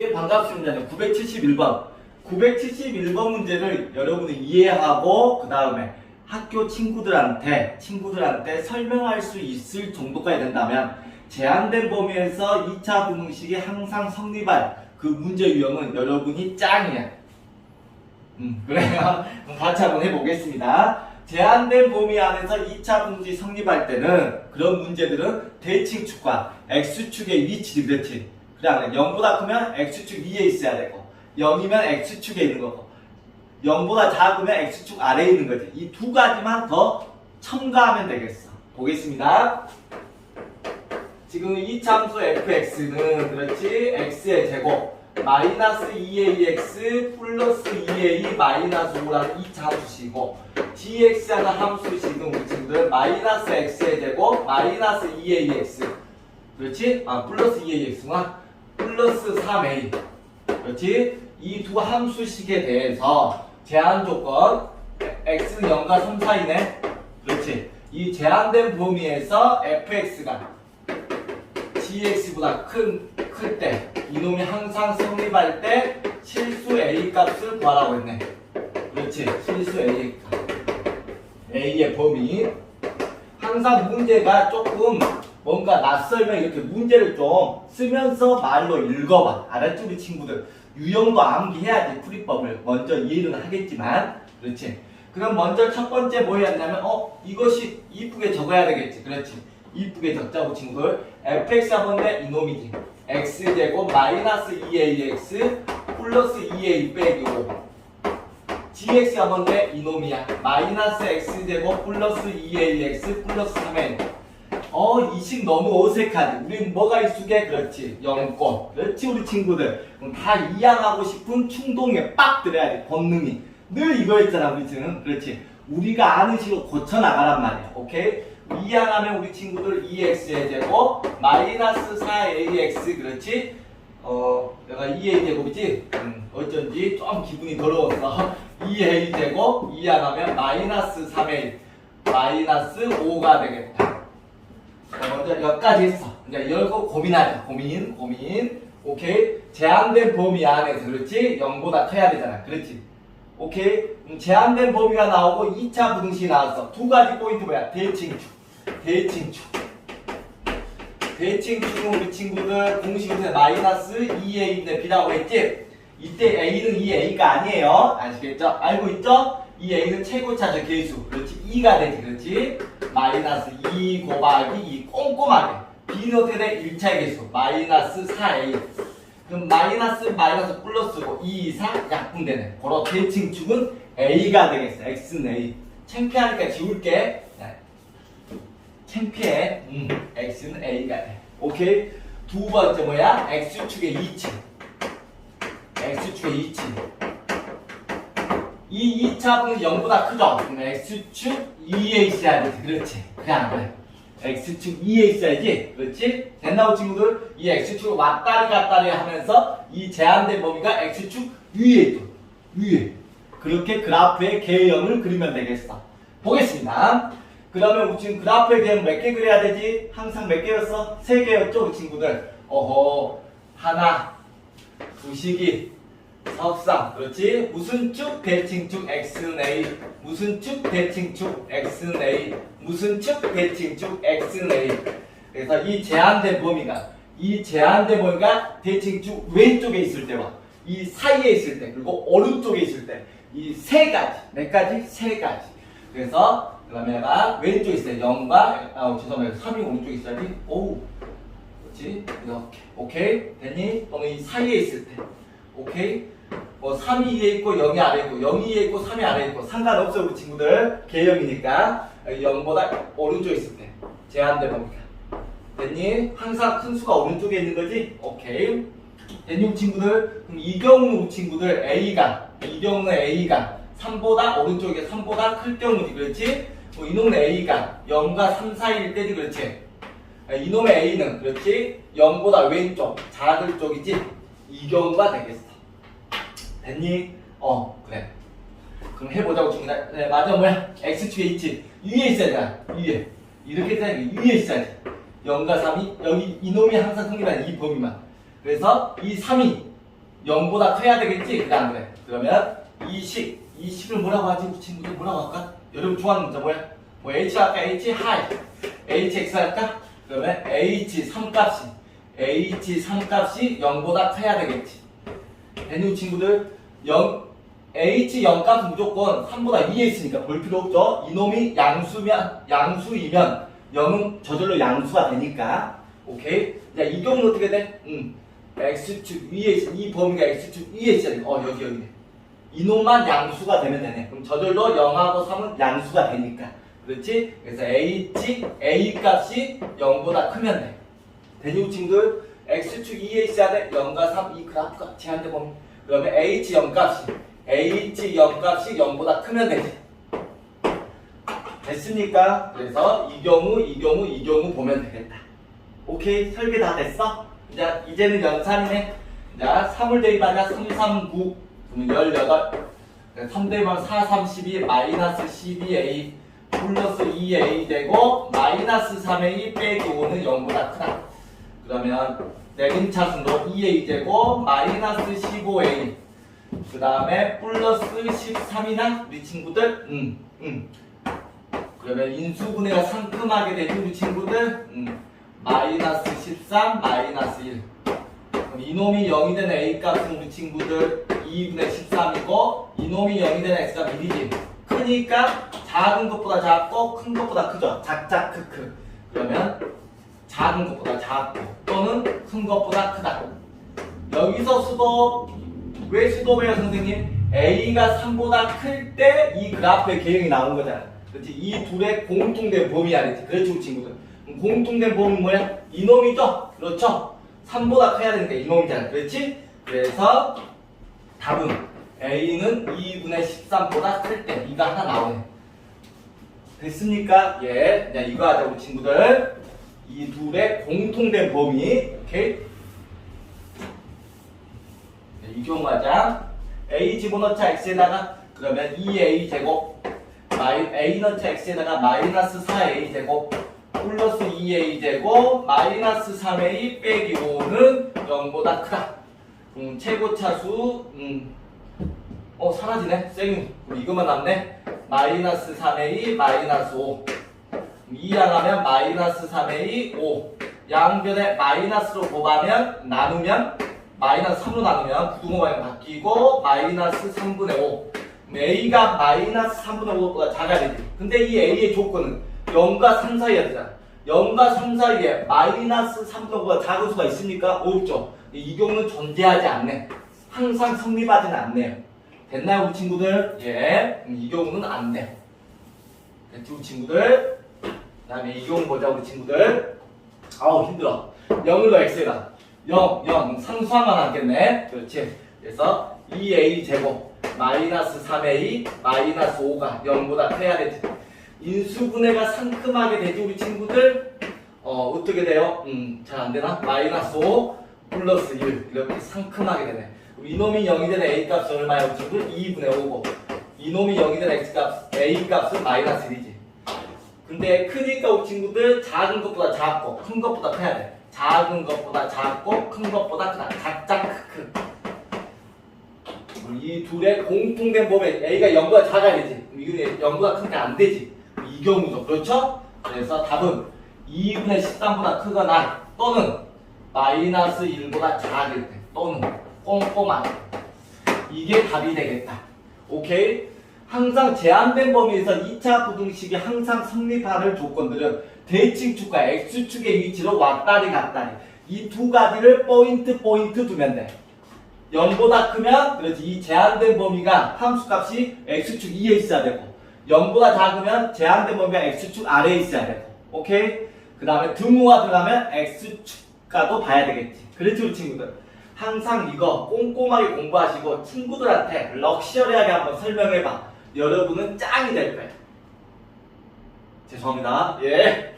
예, 반갑습니다. 971번. 971번 문제를 여러분이 이해하고 그 다음에 학교 친구들한테 친구들한테 설명할 수 있을 정도까지 된다면 제한된 범위에서 2차 분식이 항상 성립할 그 문제 유형은 여러분이 짱이야. 음, 그래요. 그럼 같이 한번 해보겠습니다. 제한된 범위 안에서 2차 분식 성립할 때는 그런 문제들은 대칭축과 x축의 위치 그렇지. 그다음에 0보다 크면 x축 위에 있어야 되고 0이면 x축에 있는 거고 0보다 작으면 x축 아래에 있는 거지. 이 두 가지만 더 첨가하면 되겠어. 보겠습니다. 지금 이 참수 fx는 그렇지 x의 제곱 마이너스 2ax 플러스 2a 마이너스 5라는 이 참수시고 gx라는 함수식은 우리 친구들 마이너스 x의 제곱 마이너스 2ax 그렇지? 아 플러스 2ax구나 플러스 3a 그렇지? 이 두 함수식에 대해서 제한 조건 x는 0과 3 사이네 그렇지? 이 제한된 범위에서 fx가 gx보다 큰, 클 때, 이놈이 항상 성립할 때 실수 a 값을 구하라고 했네. 그렇지. 실수 a 값. A의 범위. 항상 문제가 조금 뭔가 낯설면 이렇게 문제를 좀 쓰면서 말로 읽어봐. 알았지, 우리 친구들? 유형도 암기해야지, 풀이법을. 먼저 이해는 하겠지만. 그렇지. 그럼 먼저 첫 번째 뭐 해야 되냐면, 어, 이것이 이쁘게 적어야 되겠지. 그렇지. 이쁘게 적자고 친구들. fx 하건데 이놈이지. x제곱 마이너스 2ax 플러스 2a 빼기 5. Gx 하건데 이놈이야. 마이너스 x제곱 플러스 2ax 플러스 3a. 어, 이식 너무 어색하지. 우린 뭐가 익숙해? 그렇지. 영권. 그렇지, 우리 친구들. 그럼 다 이양하고 싶은 충동에 빡 들어야 돼. 본능이. 늘 이거 있잖아, 우리 지금. 그렇지. 우리가 아는 식으로 고쳐나가란 말이야. 오케이? 이양하면 우리 친구들 2x의 제곱 마이너스 4ax 그렇지? 어 내가 2a 제곱이지? 음, 어쩐지 좀 기분이 더러웠어 2a 제곱 이양하면 마이너스 3a 마이너스 5가 되겠다. 자, 먼저 여기까지 했어. 이제 이거 고민하자. 고민 고민. 오케이? 제한된 범위 안에서 그렇지? 0보다 커야 되잖아. 그렇지? 오케이? 음, 제한된 범위가 나오고 2차 부등식이 나왔어. 두 가지 포인트 뭐야? 대칭축. 대칭축. 대칭축은 우리 친구들 공식인데 마이너스 2a인데 b라고 했지? 이때 a는 이 a가 아니에요. 아시겠죠? 알고 있죠? 이 a는 최고차적 계수. 그렇지? 2가 되지. 그렇지? 마이너스 2 곱하기 2 꼼꼼하게. b는 어떻게 돼? 1차의 계수. 마이너스 4a. 그럼 마이너스 마이너스 플러스고 2 이상 약분되네. 그런 대칭축은 a가 되겠어. x는 a. 창피하니까 지울게. 자, 창피해. 음, x는 a가 돼. 오케이. 두 번째 뭐야? x축의 이치. X축의 이치. 이 2차분은 0보다 크죠? 그럼 x축 2에 있어야 지 그렇지. 그냥 그래. x축 2에 있어야지. 그렇지? 됐나, 친구들? 이 x축을 왔다리 갔다리 하면서 이 제한된 범위가 x축 위에 있고, 위에. 그렇게 그래프의 개형을 그리면 되겠어. 보겠습니다. 그러면 지금 그래프의 개형 몇 개 그려야 되지? 항상 몇 개였어? 세 개였죠, 친구들? 어허, 하나, 부식 이, 석상, 그렇지? 무슨 축 대칭축 x는 a, 무슨 축 대칭축 x는 a, 무슨 축 대칭축 x는 a. 그래서 이 제한된 범위가 이 제한된 범위가 대칭축 왼쪽에 있을 때와 이 사이에 있을 때 그리고 오른쪽에 있을 때 이 세 가지, 몇 가지? 세 가지. 그래서 그러면 얘가 왼쪽에 있어요. 0과 아 죄송해요. 3이 오른쪽에 있어야지. 오, 그렇지? 이렇게. 오케이? 됐니? 또는 이 사이에 있을 때. 오케이? 뭐 3이 위에 있고 0이 아래에 있고 0이 위에 있고 3이 아래에 있고 상관없어요 우리 친구들 개형이니까 0보다 오른쪽에 있을 때 제한된 겁니다 됐니? 항상 큰 수가 오른쪽에 있는 거지? 오케이 됐니 우리 친구들? 그럼 이 경우는 우리 친구들 A가 이 경우는 A가 3보다 오른쪽에 3보다 클 경우지 그렇지? 뭐 이놈의 A가 0과 3 사이일 때지 그렇지? 이놈의 A는 그렇지? 0보다 왼쪽 작을 쪽이지? 이 경우가 되겠어 됐니? 어 그래 그럼 해보자고 친구들 네 맞아 뭐야 x축에 있지 위에 있어야 돼. 위에. 이렇게 되는 게 위에 있어야지. 0과 3이 여기 이놈이 항상 성립한 이 범위만. 그래서 이 3이 0보다 커야 되겠지? 그래 안 그래? 그러면 이 식, 이 식을 뭐라고 하지? 친구들 뭐라고 할까? 여러분 좋아하는 문자 뭐야? 뭐 H 할까? H 하이. HX 할까? 그러면 H 3 값이 H 3값이 0보다 커야 되겠지. 대뉴 친구들 0 H 0값은 무조건 3보다 위에 있으니까 볼 필요 없죠. 이놈이 양수면 양수이면 0은 저절로 양수가 되니까 오케이. 자, 이 경우는 어떻게 돼? 음. x축 위에 있- 이 범위가 x축 위에 돼. 어 여기 여기. 이놈만 양수가 되면 되네. 그럼 저절로 0하고 3은 양수가 되니까. 그렇지? 그래서 h a 값이 0보다 크면 돼. 대니우 친구들 x축 위에 있어야 돼. 0과 3 이 그래프가 제한돼 보면 그러면 h 0 값이 h 0 값이 0보다 크면 되지. 됐습니까? 그래서 이 경우, 이 경우, 이 경우 보면 되겠다. 오케이, 설계 다 됐어? 이제 이제는 연산이네. 자, 3을 대입하자 3, 3, 9, 그러면 18. 3 대입하면 4, 3, 12, 마이너스 12a 플러스 2a 되고 마이너스 3a 빼기 5는 0보다 크다. 그러면 내림차순도 2a 되고 마이너스 15a 그 다음에 플러스 13이나 우리 친구들 음, 음. 그러면 인수분해가 상큼하게 되지 우리 친구들? 음, 마이너스 13 마이너스 1 그럼 이놈이 0이 되는 a 값은 우리 친구들 2분의 13이고 이놈이 0이 되는 x가 1이지. 크니까 작은 것보다 작고 큰 것보다 크죠? 작작 크크. 그러면 작은 것보다 작고 또는 큰 것보다 크다 여기서 수도 왜 수도배요 선생님? A가 3보다 클 때 이 그래프의 개형이 나온 거잖아. 그렇지? 이 둘의 공통된 범위 아니지? 우리 친구들. 공통된 범위 뭐야? 이놈이죠? 그렇죠? 3보다 커야 되니까 이놈이잖아. 그렇지? 그래서 답은 A는 2분의 13보다 클 때 이가 하나 나오네. 됐습니까? 예. 자, 이거 하자 우리 친구들. 이 둘의 공통된 범위. 오케이? 네, 하자. a 집어넣자 x에다가 그러면 2a 제곱 a 넣자 x에다가 마이너스 4a 제곱 플러스 2a 제곱 마이너스 3a 빼기 5는 0보다 크다. 음, 최고 차수 음, 어 사라지네 쌩 이것만 남네 마이너스 3a 마이너스 5 2양하면 마이너스 3a 5 양변에 마이너스로 곱하면 나누면 마이너스 3로 나누면 부등호 방향 바뀌고 마이너스 3분의 5 a가 마이너스 3분의 5보다 작아야 되지 근데 이 a의 조건은 0과 3 사이야 되잖아 0과 3 사이에 마이너스 3분의 5보다 작은 수가 있습니까? 없죠 이 경우는 존재하지 않네 항상 성립하지는 않네요 됐나요 우리 친구들? 예, 음, 이 경우는 안 돼. 됐지 우리 친구들? 그 다음에 이 경우 보자 우리 친구들. 아우 힘들어. 0을 넣어 x에다. 0, 0 상수하면 남겠네. 그렇지. 그래서 2a 제곱 마이너스 3a 마이너스 5가 0보다 커야 되지. 인수분해가 상큼하게 되지 우리 친구들? 어 어떻게 돼요? 음 잘 안되나? 마이너스 5 플러스 1 이렇게 상큼하게 되네. 이놈이 0이 되는 a 값은 얼마야 우리 친구들? 2분의 5고. 이놈이 0이 되는 x 값 a 값은 마이너스 1이지 근데 크니까 우리 친구들 작은 것보다 작고 큰 것보다 커야 돼. 작은 것보다 작고 큰 것보다 크다. 작작 크크. 이 둘의 공통된 범위 A가 0보다 작아야 되지. 이거는 0보다 크니까 안 되지. 이 경우죠. 그렇죠? 그래서 답은 2분의 13보다 크거나 또는 마이너스 1보다 작을 때 또는 꼼꼼한 이게 답이 되겠다. 오케이? 항상 제한된 범위에서 2차 부등식이 항상 성립하는 조건들은 대칭축과 x축의 위치로 왔다리 갔다리 이 두 가지를 포인트 포인트 두면 돼. 0보다 크면 그렇지 이 제한된 범위가 함수값이 x축 위에 있어야 되고 0보다 작으면 제한된 범위가 x축 아래에 있어야 되고 오케이? 그 다음에 등호가 들어가면 x축가도 봐야 되겠지 그렇지 우리 친구들 항상 이거 꼼꼼하게 공부하시고 친구들한테 럭셔리하게 한번 설명해봐 여러분은 짱이 될 거예요. 죄송합니다. 예